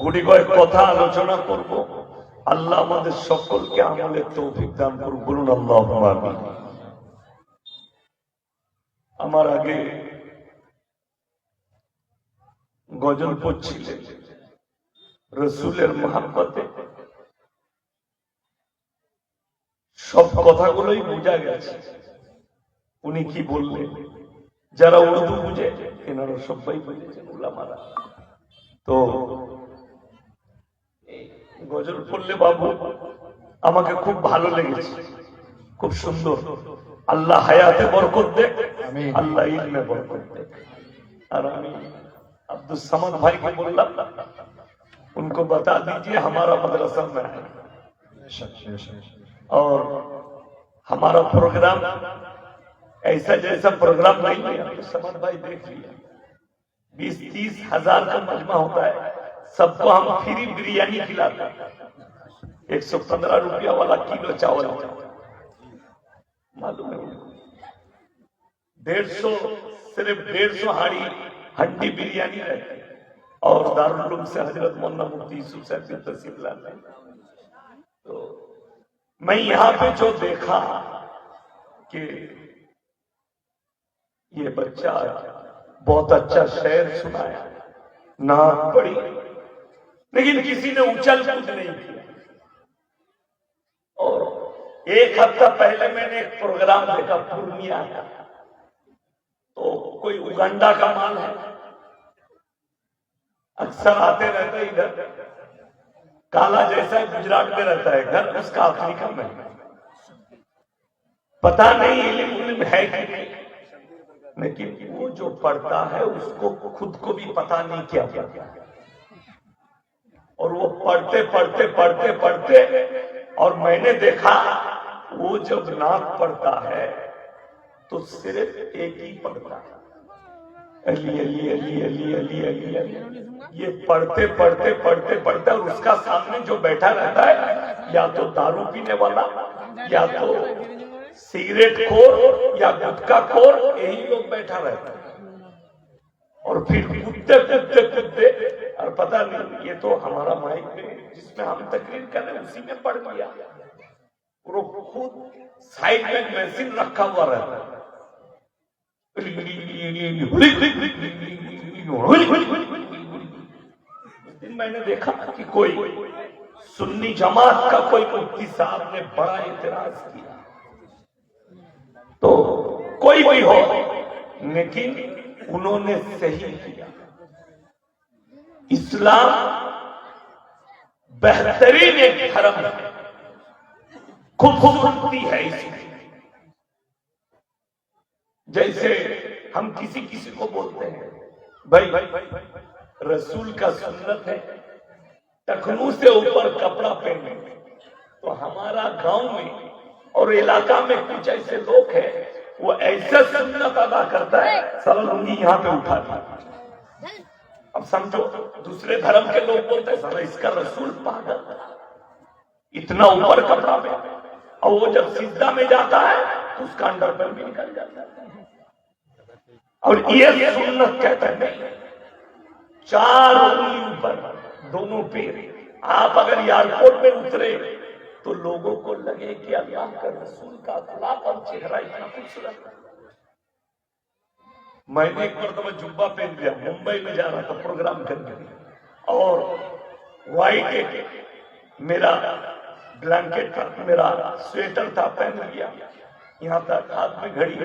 গুড়ি কয়েক কথা আলোচনা করব। আল্লাহ আমাদের সকলকে আমলের তৌফিক দান করুন বলুন আল্লাহ। আমার আগে গজল পড়ছিলেন রসুলের মহাব্বতে। সব কথাগুলোই বোঝা গেছে। উনি কি বললেন? যারা উর্দু বুঝে, এনারা সবাই বুঝেছেন উলামারা। তো গজল পড়লে বাবু আমাকে খুব ভালো লেগেছে খুব সুন্দর আল্লাহ হায়াতে বরকত দেখ আমিন। আল্লাহ ইলমে বরকত দেখ আর আমি अब्दुल समद भाई को बोला उनको बता दीजिए हमारा मदरसा में है और हमारा प्रोग्राम ऐसा जैसा प्रोग्राम नहीं है अब्दुल समद भाई देख लिया बीस तीस हजार का मजमा होता है सबको हम फ्री बिरयानी खिलाते एक सौ पंद्रह रुपया वाला किलो चावल। मालूम है डेढ़ सौ, सिर्फ़ डेढ़ सौ हाड़ी हंडी बिरयानी रहती और दारुल से हज़रत मोहम्मद मुफ्ती यूसुफ साहब की तस्वीर लाते तो मैं यहाँ पे जो देखा कि ये बच्चा बहुत अच्छा शेर सुनाया। नाक पड़ी लेकिन किसी ने उछल कूद नहीं किया। और एक हफ़्ता पहले मैंने एक प्रोग्राम देखा, पूर्णिया का। तो कोई उगंडा का माल है। अक्सर आते रहते इधर। काला जैसा गुजरात में रहता है घर, उसका अफ्रीका में। पता नहीं इल्म उल्म है कि नहीं। लेकिन वो जो पढ़ता है, उसको खुद को भी पता नहीं क्या पढ़ता है। और वो पढ़ते पढ़ते पढ़ते पढ़ते, और मैंने देखा, वो जब नाक पढ़ता है तो सिर्फ़ एक ही पढ़ता है। अली अली अली अली अली अली ये पढ़ते पढ़ते पढ़ते पढ़ते, और उसका सामने जो बैठा रहता है, या तो दारू पीने वाला, या तो सिगरेट खोर, या गुटखा खोर, यही लोग बैठा रहता है। और फिर कूदते कूदते और पता नहीं। ये तो हमारा माइक में जिसमें हम तकरीर कर रहे उसी में पढ़ वो खुद साइड में मशीन रखा हुआ रहता है। दिन मैंने देखा कि कोई सुन्नी जमात का कोई मुफ्ती साहब ने बड़ा इतराज किया। तो कोई भी हो, लेकिन उन्होंने सही किया। इस्लाम बेहतरीन एक धर्म है। खूबसूरती है इसमें। जैसे हम किसी किसी को बोलते हैं, भाई भाई रसूल का सुन्नत है, टखनू से ऊपर कपड़ा पहने। तो हमारा गाँव में और इलाका में कुछ ऐसे लोग हैं, वो ऐसा सुन्नत अदा करता है सरल लुंगी यहाँ पे उठा दी। अब समझो, दूसरे धर्म के लोग बोलते हैं इसका रसूल पागल इतना ऊपर कपड़ा में और वो जब सिद्धा में जाता है तो उसका अंडर भी निकल जाता है। और ये सुन्नत कहते हैं, नहीं। चार ऊपर, दोनों पैर। आप अगर एयरपोर्ट में उतरे तो लोगों को लगे कि अल्लाह का रसूल का अखलाक और चेहरा इतना खूबसूरत है। मैंने एक मरतबा जुब्बा पहन लिया मुंबई में जा रहा था प्रोग्राम करने और व्हाइट एक मेरा ब्लैंकेट था मेरा स्वेटर था पहन लिया यहाँ तक हाथ में घड़ी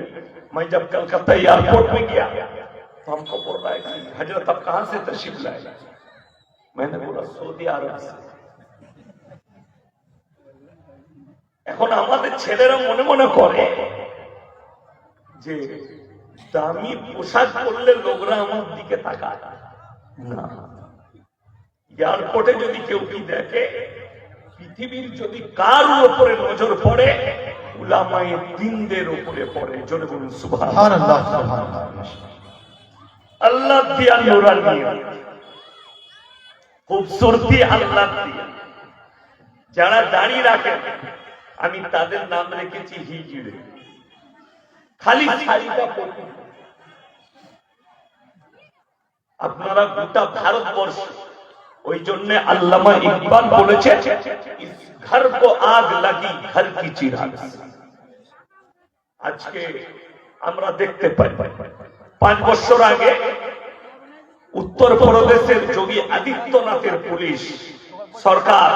मैं जब कलकत्ता एयरपोर्ट में गया तो हमको बोल रहा है कि हजरत अब कहां से तशरीफ लाए मैंने बोला सऊदी আরব से এখন আমাদের ছেলেরা মনে মনে করে যে দামি পোশাক পরলে লোকরা আমার দিকে তাকায়। না। এয়ারপোর্টে যদি কেউ কি দেখে পৃথিবীর যদি কার উপরে নজর পড়ে উলামায়ে দিনদের উপরে পড়ে। জোরে বলুন সুবহানাল্লাহ। আল্লাহ দিয়া খুবসুরতি আল্লাহ দিয়া। যারা দাঁড়িয়ে রাখে আমি তাদের নাম রেখেছি হিজড়ে। খালি শাড়িটা পরে আপনারা গোটা ভারতবর্ষ, ওই জন্য আল্লামা ইকবাল বলেছে ঘর কো আগ লাগি, ঘর কি চিরাগ আজকে আমরা দেখতে পাই, পাঁচ বছর আগে উত্তর প্রদেশের যোগী আদিত্যনাথের পুলিশ সরকার,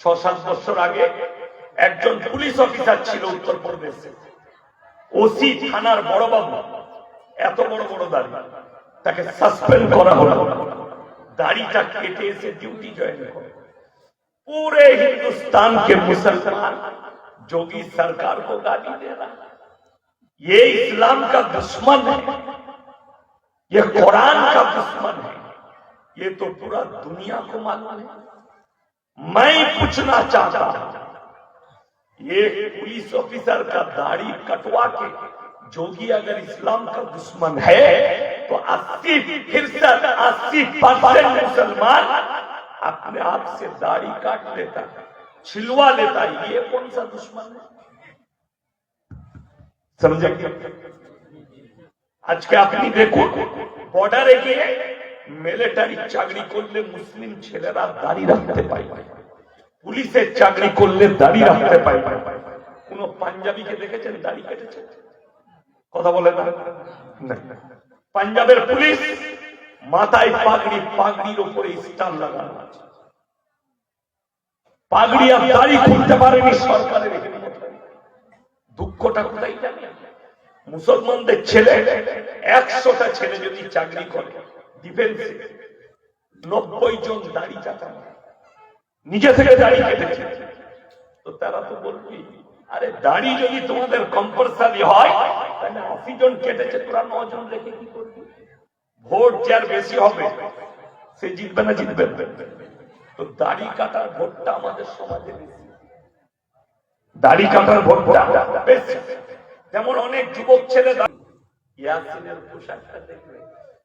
ছ সাত বছর আগে একজন পুলিশ অফিসার ছিল উত্তর প্রদেশে। ওসি থানার বড়বাবু এত বড় বড় দাড়ি তাকে সাসপেন্ড করা হলো দাড়িটা কেটে এসে ডিউটি জয়েন করে पूरे हिंदुस्तान के मुसलमान जोगी सरकार को गाली दे रहा है ये इस्लाम का दुश्मन है ये कुरान का दुश्मन है ये तो पूरा दुनिया को मालूम है मैं पूछना चाहता हूं ये पुलिस ऑफिसर का दाढ़ी कटवा के जोगी अगर इस्लाम का दुश्मन है तो अस्सी फीसद अस्सी परसेंट मुसलमान अपने आप से दाढ़ी काट लेता है छिलवा लेता है ये कौन सा दुश्मन है समझे আজকে আপনি দেখুন বর্ডারে গিয়ে মিলিটারি চাকরি করলে মুসলিম ছেলেরা দাড়ি রাখতে পায় পুলিশের চাকরি করলে দাড়ি রাখতে পায়। কোন পাঞ্জাবিকে দেখেছেন? দাড়ি কেটেছে? কথা বলে না। পাঞ্জাবের পুলিশ মাথায় পাগড়ি, পাগড়ির উপরে স্টার লাগানো আছে। পাগড়ি আর দাড়ি খুলতে পারেনি সরকারের দুঃখটা কোথায় জানি? মুসলমানদের ছেলে, একশোটা ছেলে যদি চাকরি করে ডিফেন্সে নব্বই জন দাড়ি চাচা নিজে থেকে দাড়ি কেটেছে। তো তারা তো বলবি আরে দাড়ি যদি তোমাদের কম্পালসারি হয়, তাহলে আশি জন কেটেছে তোরা নজন রেখে কি করবি? ভোট যার বেশি হবে, সে জিতবে না জিতবে তো দাড়ি কাটার ভোটটা আমাদের সমাজে দাড়ি কাটার ভোটটা বেশি। যেমন অনেক যুবক ছেলে ইয়াসিনের পোশাকটা দেখবে।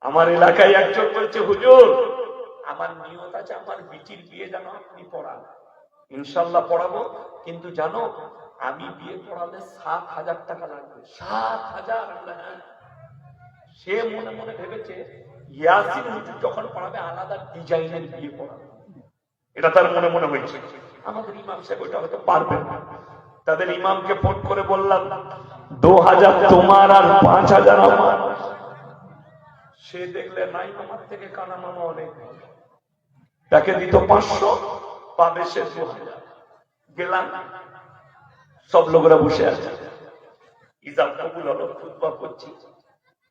আমার এলাকায় একজন বলছে, হুজুর আমার নিয়ত আছে, আমার বিটির বিয়ে যেন আপনি পড়ান। ইনশাল্লাহ পড়াবো, কিন্তু জানো, আমি বিয়ে পড়ালে সাত হাজার টাকা লাগবে। সাত হাজার। সে মনে মনে ভেবেছে, ইয়াসিন হুজুর যখন পড়াবে, আলাদা ডিজাইনের বিয়ে পড়াবে। এটা তার মনে মনে হয়েছে। আমাদের ইমাম সাহেব ওইটা হয়তো পারবে না। তাদের ইমামকে ফোন করে বললাম, দু হাজার তোমার আর পাঁচ হাজার আমার। সে দেখলে, নাই আমার থেকে কানা মামা অনেক ভালো। তাকে দিত পাঁচশো পাবে সে দু হাজার। গেলাম। সব লোকরা বসে আছে। ইজাম কবুল হলো করছি।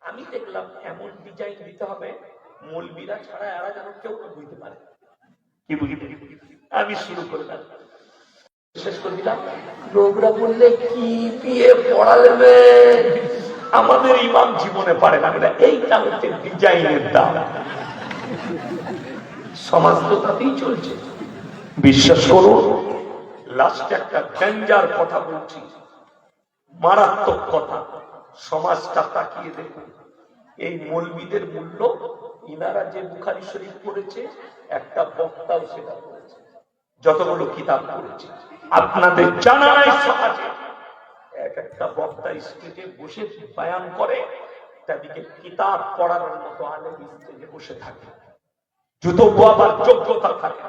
আমি দেখলাম এমন ডিজাইন দিতে হবে, মৌলবীরা ছাড়া এরা যেন কেউ বুঝতে পারে। কি আমি শুরু করলাম শেষ করে দিলাম। লোকরা বললে, কি বিয়ে পড়ালেবে আমাদের ইমাম জীবনে পারে না। এইটা হচ্ছে ডিজাইনের দাম। সমাজ তো তাতেই চলছে। বিশ্বাস করুন লাস্টে একটা ডেঞ্জার কথা বলছি। মারাত্মক কথা। সমাজটা তাকিয়ে দেখুন। এই মূল্য, ইনারা যে বুখারি শরীফ একটা বক্তাও সেটা যতগুলো কিতাব পড়েছে। আপনাদের জানা নাই সমাজে এক একটা বক্তা স্টেজে বসে বায়ান করে, তাদেরকে কিতাব পড়ার মতো আলেম স্টেজে বসে থাকে। জুতো বোয়াবার যোগ্যতা থাকে।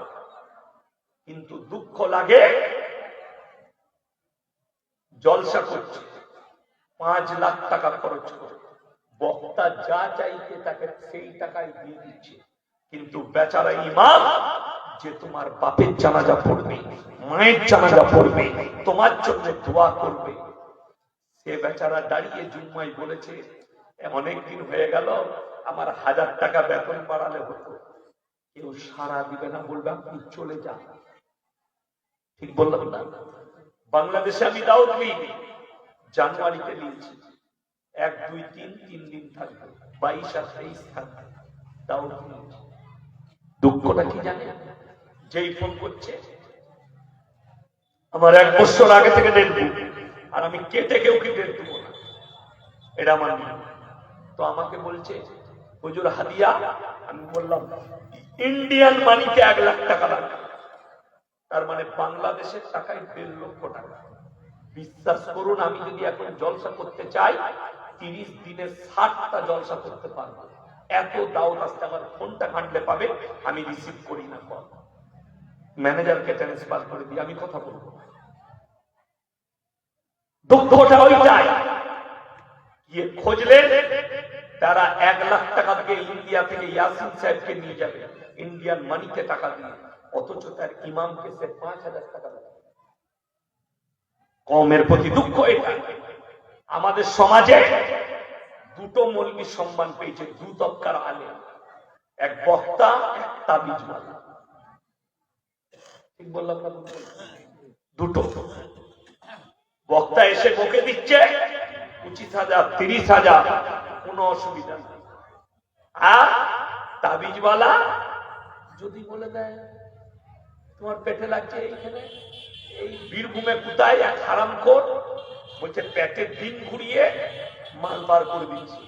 কিন্তু দুঃখ লাগে, জলসা করছে। পাঁচ লাখ টাকা খরচ করে। বক্তা যা চাইছে তাকে সেই টাকায় দিয়ে দিচ্ছে। কিন্তু বেচারা ইমাম, যে তোমার বাপের জানাজা পড়বে, মায়ের জানাজা পড়বে, তোমার জন্য দোয়া করবে, সে বেচারা দাঁড়িয়ে জুম্মাই বলেছে অনেকদিন হয়ে গেল, আমার হাজার টাকা বেতন বাড়ালে হতো। কেউ সারা দিবে না, বলবে, আপনি চলে যান। ঠিক বললাম না। বাংলাদেশে আমি দাওয়াত নিইনি জানুয়ারিতে নিয়েছি এক, দুই, তিন তিন দিন থাকবে, বাইশ আর তেইশ থাকবে, দাওয়াত নিয়েছি দুঃখটা কি জানে যেই ফোন করছে, আমার এক বছর আগে থেকে ডেট আর আমি কেটে কেউ কি ডেট দেবো না। এটা আমার তো আমাকে বলছে হুজুর হাদিয়া আমি বললাম, ইন্ডিয়ান মানিতে এক লাখ টাকা লাগবে তার মানে বাংলাদেশের টাকায় দেড় লক্ষ টাকা। বিশ্বাস করুন, আমি যদি এখন জলসা করতে চাই, তিরিশ দিনে ষাটটা জলসা করতে পারব। এত দাওয়াত আসতে আমার ফোনটা ঘাঁটলে পাবে, আমি রিসিভ করি না কল। ম্যানেজারকে ট্রান্সফার করে দিই, আমি কথা বলব। দুঃখটা ওইটাই। গিয়ে খুঁজলে তারা এক লাখ টাকা দিয়ে ইন্ডিয়া থেকে ইয়াসিন সাহেবকে নিয়ে যাবে। ইন্ডিয়ান মানিতে টাকা দিয়ে। অথচ তার ইমামকে সে পাঁচ হাজার টাকা কমের প্রতি দুঃখ এটা। আমাদের সমাজে দুটো মৌলবী সম্মান পেয়েছে দু তবকার আলে এক বক্তা, এক তাবিজওয়ালা ঠিক বললাম না দুটো। বক্তা এসে বকে দিচ্ছে, পঁচিশ হাজার, তিরিশ হাজার। কোনো অসুবিধা নেই। আর তাবিজওয়ালা যদি বলে দেয়, তোমার পেটে লাগছে এইখানে, এই বীরভূমে কোথায় এক হারাম কর বলছে, পেটের দিন ঘুরিয়ে মাল বার করে দিচ্ছে।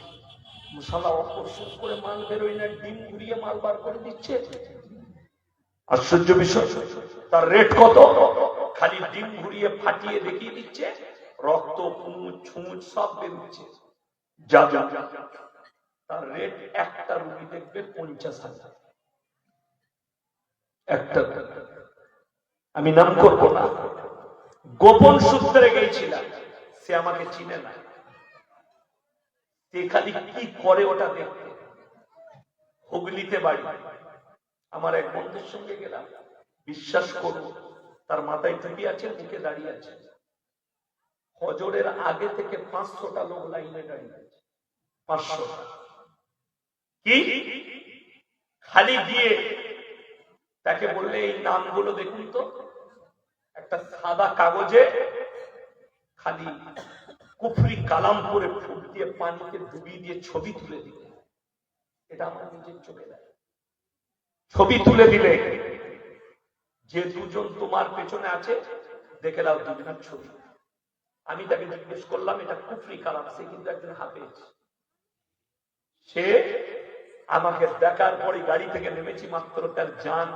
মশালা অকর্ষণ করে মাল বেরোয় না, ডিম ঘুরিয়ে মাল বার করে দিচ্ছে। আশ্চর্য বিষয়, তার রেট কত? খালি ডিম ঘুরিয়ে ফাটিয়ে দেখিয়ে দিচ্ছে, রক্ত কুমুচ ছুমুচ সব বেরোচ্ছে। যা তার রেট একটা রুগী দেখবে পঞ্চাশ হাজার। একটা আমি নাম করব না। গোপন সূত্রে গেছিলাম সে আমাকে চিনে না। খালি কি করে ওটা দেখতে? হুগলিতে বাড়ি। আমার এক বন্ধুর সঙ্গে গেলাম। বিশ্বাস করব তার মাথায় টুপি আছে, মুখে দাঁড়িয়ে আছে। হজরের আগে থেকে পাঁচশোটা লোক লাইনে দাঁড়িয়ে কি? খালি গিয়ে তাকে বললে এই নামগুলো দেখুন তো। একটা সাদা কাগজে খালি কুফরি কালাম করে ফুট দিয়ে পানিতে ডুবিয়ে দিয়ে ছবি তুলে দিলে। এটা আমার নিজের চোখে দেয় ছবি তুলে দিলে যে দুজন তোমার পেছনে আছে, দেখে দাও দুজনের ছবি। আমি তাকে জিজ্ঞেস করলাম, এটা কুফরি কালাম? সে কিন্তু একজন হাফেজ। সে আমাকে দেখার পরে গাড়ি থেকে নেমেছি মাত্র তার যান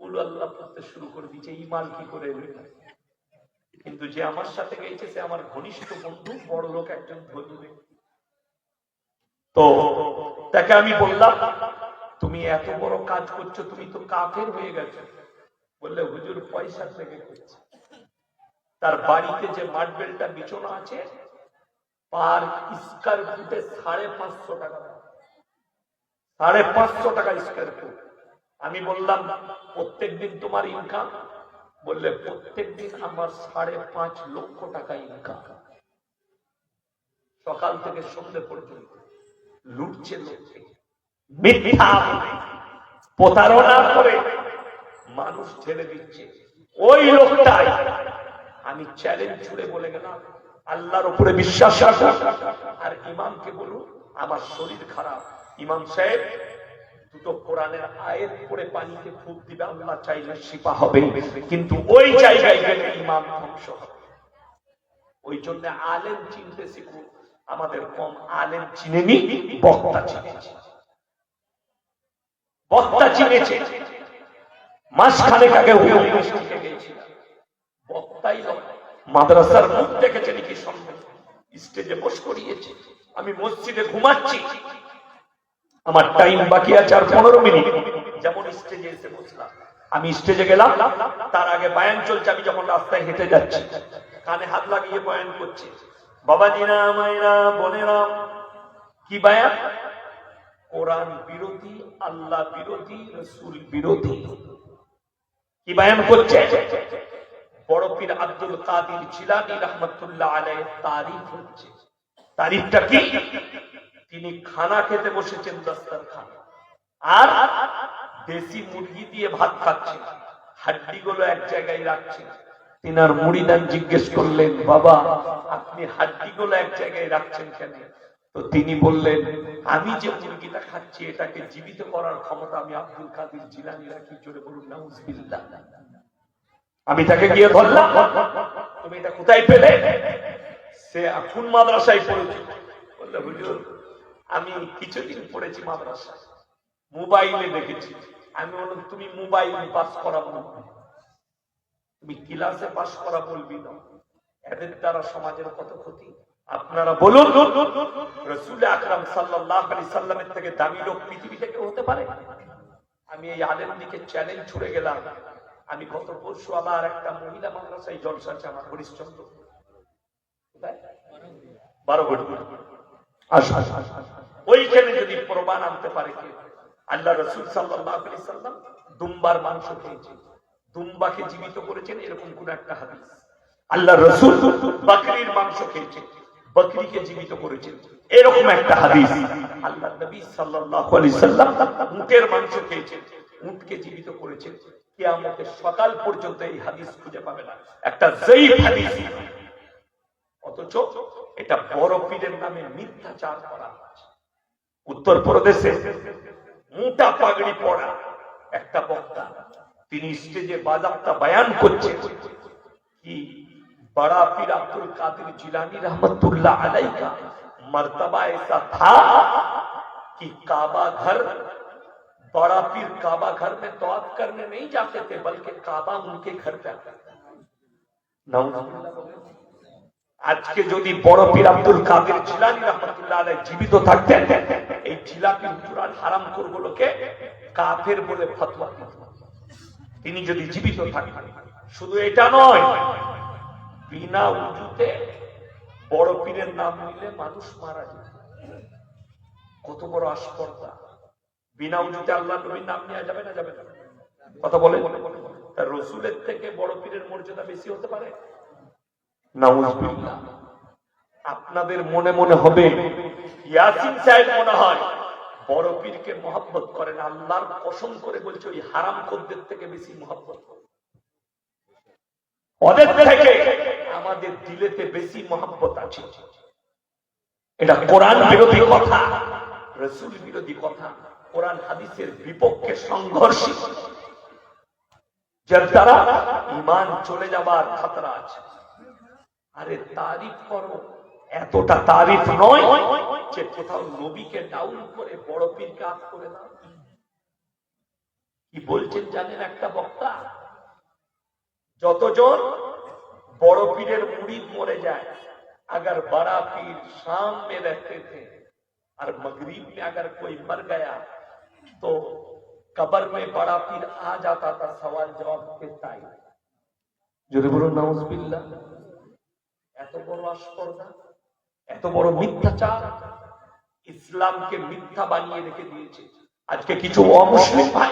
কুল আল্লাহ পড়তে শুরু করে দিয়েছে ইমান কি করে কিন্তু যে আমার সাথে গেছে, সে আমার ঘনিষ্ঠ বন্ধু, বড় লোক একজন তো তাকে আমি বললাম, তুমি এত বড় কাজ করছ, তুমি তো কাফের হয়ে গেছো। বললে, হুজুর, পয়সা থেকে করছে। তার বাড়িতে যে মার্বেলটা বিছানো আছে পার স্কোয়ার ফুটে সাড়ে পাঁচশো টাকা। সাড়ে পাঁচশো টাকা স্কোয়ার ফুট। আমি বললাম প্রত্যেক দিন তোমার ইনকাম বললে প্রত্যেক দিন আমার সাড়ে পাঁচ লক্ষ টাকা ইনকাম সকাল থেকে সন্ধ্যে পর্যন্ত লুটছে প্রতারণা করে মানুষ ছেড়ে দিচ্ছে। ওই লোকটাই আমি চ্যালেঞ্জ ছুড়ে বলে গেলাম, আল্লাহর উপরে বিশ্বাস রাখো। আর ইমামকে বলুন, আমার শরীর খারাপ। ইমাম সাহেব, দুটো কোরআনের আয়ের পরে পানিতে ফুক দিবে, আল্লাহ চাইলে শিপা হবে। কিন্তু ওই জায়গায় গেলে ইমাম ধ্বংস ওই জন্য আলেম চিনতে শিখুন, আমাদের কম আলেম চিনেনি, বক্তা চিনেছে। বক্তা চিনেছে। মাসখানেক আগে হুগলি শিখে নয় মাদ্রাসার মুখ দেখেছে নাকি স্টেজে বস করিয়েছে। আমি মসজিদে ঘুমাচ্ছি। আমার টাইম বাকি আছে আর পনেরো মিনিট। যেমন স্টেজে এসে বসলাম। আমি স্টেজে গেলাম। তার আগে বায়ান চলছে। আমি যখন রাস্তায় হেঁটে যাচ্ছি, কানে হাত লাগিয়ে বয়ান করছে। বাবাজিরা মায়েরা বোনেরা। কি বায়ান? কোরআন বিরোধী, আল্লাহ বিরোধী, রসুল বিরোধী। কি বায়ান করছে? বড় পীর আব্দুল কাদির জিলানি রহমতুল্লাহ আলাই তারিফ হচ্ছে। তারিফটা কি? তিনি খানা খেতে বসেছেন দস্তার খান আর দেশি মুরগি দিয়ে ভাত খাচ্ছেন। হাড্ডি গুলো এক জায়গায় রাখছেন। তিনার মুড়িদান জিজ্ঞেস করলেন, বাবা, আপনি হাড্ডি গুলো এক জায়গায় রাখছেন কেন? তো তিনি বললেন, আমি যে মুরগিটা খাচ্ছি, এটাকে জীবিত করার ক্ষমতা আমি আব্দুল কাদির জিলানি রাখি জোরে বলুন, নাউজবিল্লাহ। আমি তাকে গিয়ে ধরলাম। তুমি এটা কোথায় পেলে? সে এখন মাদ্রাসায় পড়েছে। বললে, হুজুর, আমি কিছুদিন পড়েছি মাদ্রাসায়। মোবাইলে দেখেছি। আমি বললাম, তুমি মোবাইল পাস করা বলবি তুমি ক্লাসে পাস করা বলবি না। এদের দ্বারা সমাজের কত ক্ষতি? আপনারা বলুন, রসুল আকরাম সাল্লাহ আলি সাল্লামের থেকে দামি লোক পৃথিবী থেকে হতে পারে? আমি এই আলেম দিকে চ্যালেঞ্জ ছুড়ে গেলাম। আমি গত পরশু আবার একটা মহিলা মাদ্রাসায় জলসা আমার হরিশ্চন্দ্র? বারো কোটি ওইখানে যদি প্রমাণ আনতে পারে কে? আল্লাহ রসুল সাল্লাহ সাল্লাম দুম্বার মাংস খেয়েছে দুম্বাকে জীবিত করেছেন, এরকম কোন একটা হাদিস। আল্লাহ রসুল বাকরির মাংস খেয়েছে বকরিকে জীবিত করেছেন, এরকম একটা হাদিস। আল্লাহ নবী আলাইহি উটের মাংস খেয়েছেন, উটকে জীবিত করেছেন। কিয়ামতের সকাল পর্যন্ত এই হাদিস খুঁজে পাবে না একটা জয়ীফ হাদিস অথচ এটা বড় পীরের নামে মিথ্যাচার করা হচ্ছে উত্তর প্রদেশে মোটা পাগড়ি পড়া একটা বক্তা তিনি স্টেজে বাজাপ্তা বয়ান করছে कि बड़ा पीर अब्दुल कादिर जिलानी रहमतुल्लाह अलैह का मर्तबा ऐसा था कि काबा घर बड़ा पीर काबा घर में तौफ करने नहीं जाते थे बल्कि काबा उनके घर पे आता था नाउजुबिल्लाह बोले। আজকে যদি বড় পীর আব্দুল কাদের জিলানি রহমতুল্লাহ আলাইহ জীবিত থাকতেন এই জিলাপি হুজুরার হারাম করগুলোকে কাফের বলে ফতোয়া দিতেন। তিনি যদি জীবিত থাকতেন শুধু এটা নয় বিনা উজুতে বড় পীরের নাম নিলে মানুষ মারা যেত কত বড় আস্পর্ধা বিনা উজুতে আল্লাহ নবীর নাম নেওয়া যাবে না যাবে না। কথা বলে? তার রসুলের থেকে বড় পীরের মর্যাদা বেশি হতে পারে। আপনাদের মনে মনে হবে, ইয়াসিন সাহেব মনে হয়, বড় পীরকে আল্লাহর করে বলছে, ওই হারাম খদ্দের থেকে বেশি মহাব্বত থেকে আমাদের দিলেতে বেশি আছে। এটা কোরআন বিরোধী কথা, রসুল বিরোধী কথা। কোরআন হাদিসের বিপক্ষে সংঘর্ষ যার দ্বারা ইমান চলে যাবার খাতরা আছে আরে তারিফ করো এতটা তারিফ নয় যে কোথাও নবীকে ডাউন করে বড় পীরকে আপ করে দাও কি বলছেন জানেন একটা বক্তা যতজন বড় পীরের মুড়ি মরে যায় अगर बड़ा पीर शाम में रहते थे और मगरिब में अगर कोई मर गया तो कब्र में बड़ा पीर आ जाता था सवाल जवाब के टाइम যদি বলুন নাউজবিল্লাহ এত বড় আস্পর্ধা এত বড় মিথ্যাচার ইসলামকে মিথ্যা বানিয়ে রেখে দিয়েছে আজকে কিছু অমুসলিম ভাই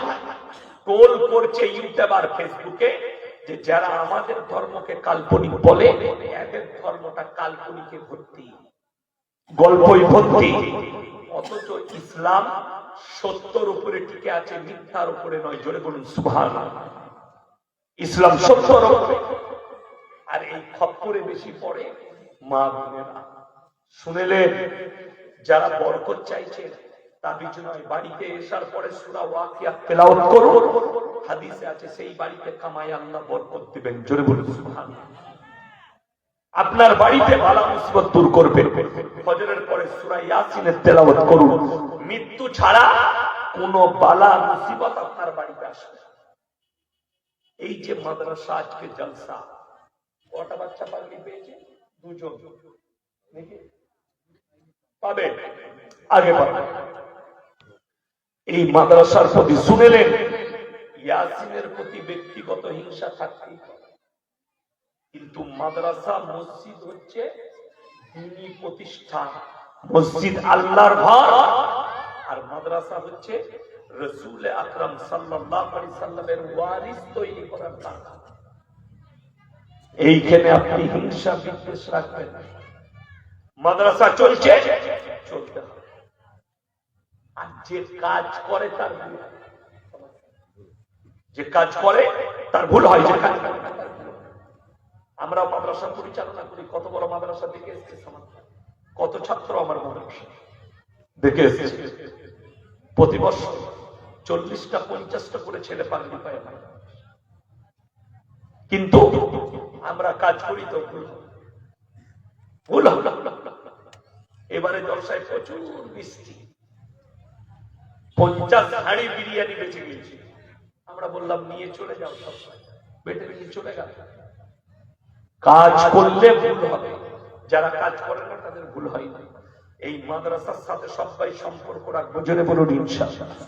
টোল করছে ইউটিউব আর ফেসবুকে যে যারা আমাদের ধর্মকে কাল্পনিক বলে এদের ধর্মটা কাল্পনিকে ভর্তি গল্পই ভর্তি অথচ ইসলাম সত্যর উপরে টিকে আছে, মিথ্যার উপরে নয়। জোরে বলুন সুভান ইসলাম সত্যর আর এই খপ্পরে বেশি পড়ে মা বোনেরা। শুনেলে যারা বরকত চাইছে তাবিজ নয়, বাড়িতে পরে সুরা ওয়াকিয়া হাদিসে আছে, সেই বাড়িতে কামাই আল্লাহ বরকত দিবেন। জোরে বলুন, সুবহানাল্লাহ। আপনার বাড়িতে ভালো মুসিবত দূর করবে। ফজরের পরে সূরা ইয়াসিনের তেলাওয়াত করুন। মৃত্যু ছাড়া কোনো বালা মুসিবত আপনার বাড়িতে আসবে এই যে মাদ্রাসা আজকে জলসা, কটা বাচ্চা পাগড়ি পেয়েছে? দুজন। পাবে? আগে পাবে। এই মাদ্রাসার প্রতি শুনেলেন ইয়াসিনের প্রতি ব্যক্তিগত হিংসা থাকতেই কিন্তু মাদ্রাসা মসজিদ হচ্ছে দিনী প্রতিষ্ঠান। মসজিদ আল্লাহর ঘর। আর মাদ্রাসা হচ্ছে রসুল আকরাম সাল্লামের ওয়ারিস তৈরি করার এইখানে আপনি হিংসা বিদ্বেষ রাখবেন মাদ্রাসা চলছে আর যে কাজ করে তার ভুল। যে কাজ করে তার ভুল হয়, যে কাজ। আমরা মাদ্রাসা পরিচালনা করি। কত বড় মাদ্রাসা দেখে এসছে সমাজ কত ছাত্র আমার মাদ্রাসা দেখে এসছে। প্রতি বছর চল্লিশটা পঞ্চাশটা করে ছেলে পাগড়ি পায় আমার। কিন্তু আমরা কাজ করি তো ভুল। ভুল এবারে জলসায় প্রচুর বৃষ্টি পঞ্চাশ হাড়ি বিরিয়ানি বেঁচে গিয়েছি। আমরা বললাম নিয়ে চলে যাও সব। বেটে বেটে চলে গেল। কাজ করলে ভুল হবে। যারা কাজ করে না, তাদের ভুল হয় না। এই মাদ্রাসার সাথে সবাই সম্পর্ক রাখব, জোরে বলুন, ইনশাআল্লাহ।